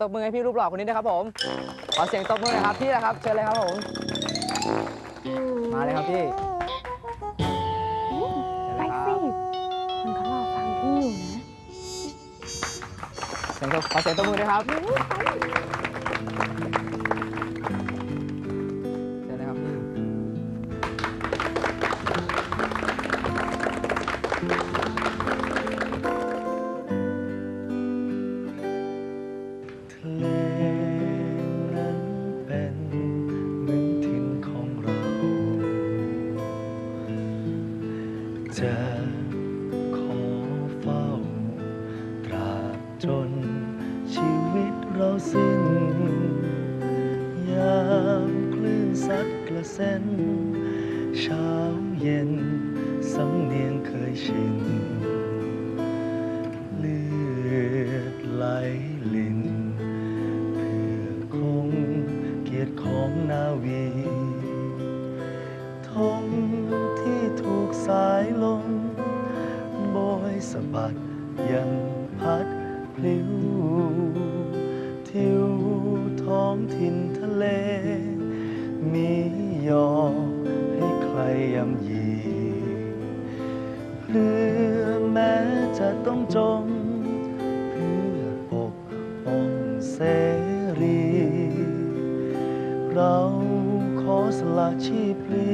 ตบมือให้พี่รูปหล่อคนนี้ด้วยครับผม ขอเสียงตบมือหน่อยครับพี่นะครับ เชิญเลยครับผม มาเลยครับพี่เชิญไปเลยครับสิคนเขารอฟังพี่อยู่นะ เสียงตบขอเสียงตบมือด้วยครับเชิญเลยครับ ทะเลนั้นเป็นเหมือนถิ่นของเรา จะขอเฝ้า ตราบจนชีวิตเราสิ้น ยามคลื่นซัดกระเซ็นเช้าเย็นสำเนียงเคยชิน เลือดไหลลิน บัดยังพัดพลิ้วทิวท้องถิ่นทะเล มียอให้ใครยำยีเรือแม้จะต้องจม เพื่อปกป้องเสรี เราขอสละชีพพลี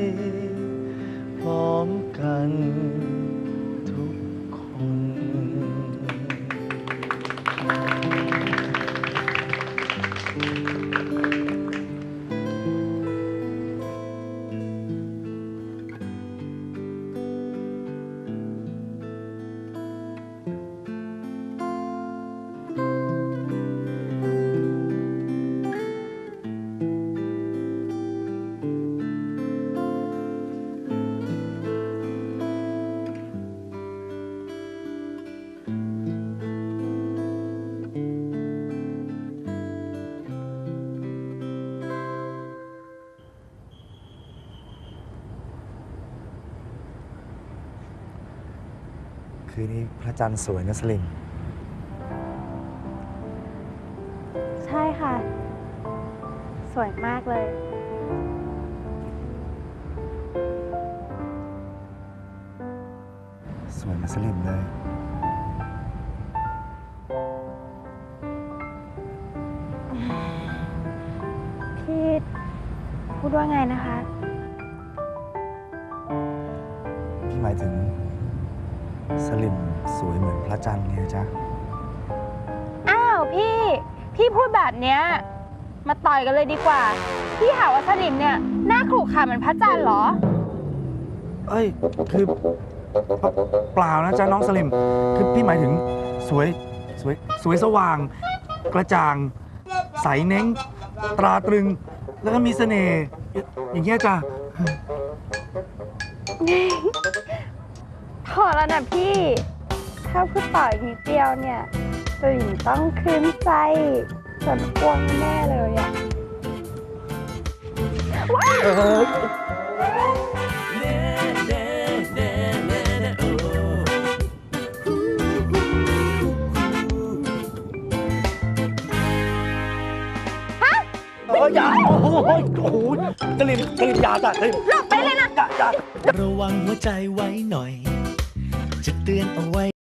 คืนนี้พระจันทร์สวยนะสลิมใช่ค่ะ สวยมากเลย สวยเหมือนสลิมเลย พี่พูดว่าไงนะคะ พี่หมายถึง สลิมสวยเหมือนพระจันทร์ไงจ๊ะ อ้าวพี่ พี่พูดแบบเนี้ย มาต่อยกันเลยดีกว่า พี่หาว่าสลิมเนี่ยหน้าขรุขระเหมือนพระจันทร์เหรอ เอ้ย คือเปเปล่านะจ๊ะน้องสลิม คือพี่หมายถึงสวยสวยสวยสว่าง กระจ่าง ใสเน้ง ตราตรึง แล้วก็มีเสน่ห์อย่างเงี้ยจ้ะ พอแล้วนะพี่ ถ้าพูดต่ออีกนิดเดียวเนี่ยสลิมต้องคืนใจจนอ้วงแน่เลยอะว้ายโอ้ยอย่าโอ้โหโอ้โหสลิมสลิมอย่าจ้ะสลิม หลบไปเลยนะอย่าอย่าระวังหัวใจไว้หน่อย จะเตือนเอาไว้